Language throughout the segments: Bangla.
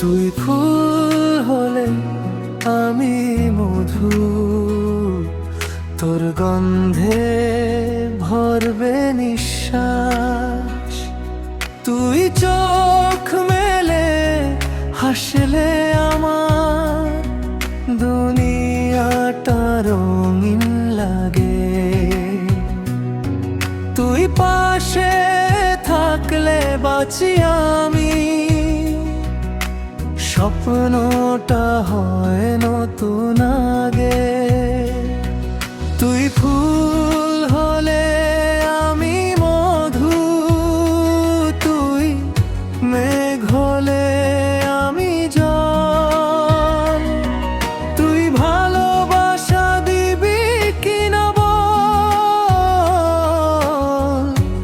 তুই ফুল হলে আমি মধু। তোর গন্ধে ভরবে নিঃশ্বাস। তুই চোখ মেলে হাসলে আমার। দুনিয়াটা রঙিন লাগে। তুই পাশে থাকলে বাঁচি আমি। স্বপ্নটা হয় নতুন আগে। তুই ফুল হলে আমি মধু, তুই মেঘ হলে আমি জল। তুই ভালোবাসা দিবি কিনা বল?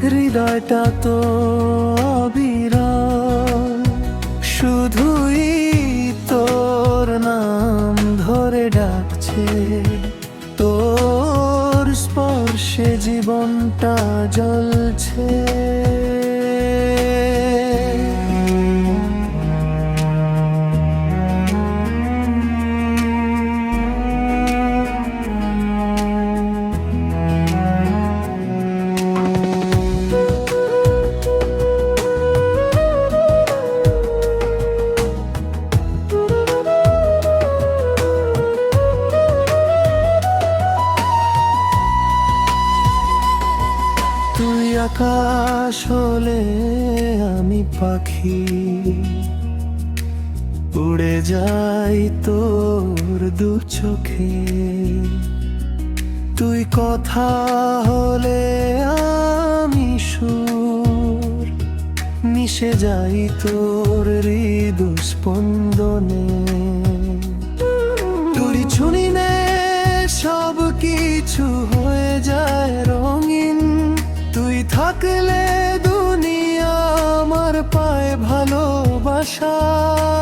হৃদয়টা তো অবিরল শুধুই ডাকছে তোর স্পর্শে জীবনটা জ্বলছে। আকাশ হলে আমি পাখি। উড়ে যাই তোর দু চোখে। তুই কথা হলে আমি সুর। মিশে যাই তোর হৃদু থাকলে দুনিয়া আমার পায় ভালোবাসার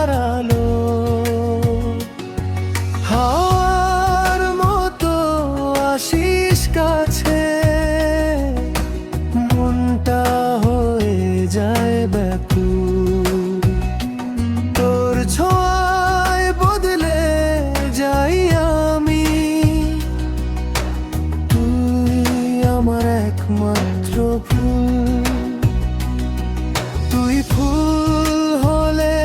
ফুল হলে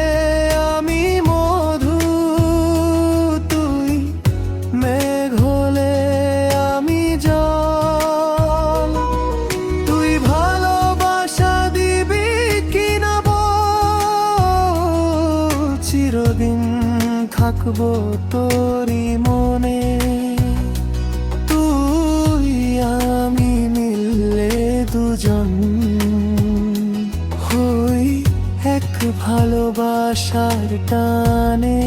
আমি মধু তুই মেঘ হলে আমি তুই ভালোবাসা দিবি থাকব তোরই মনে। এক ভালোবাসার টানে।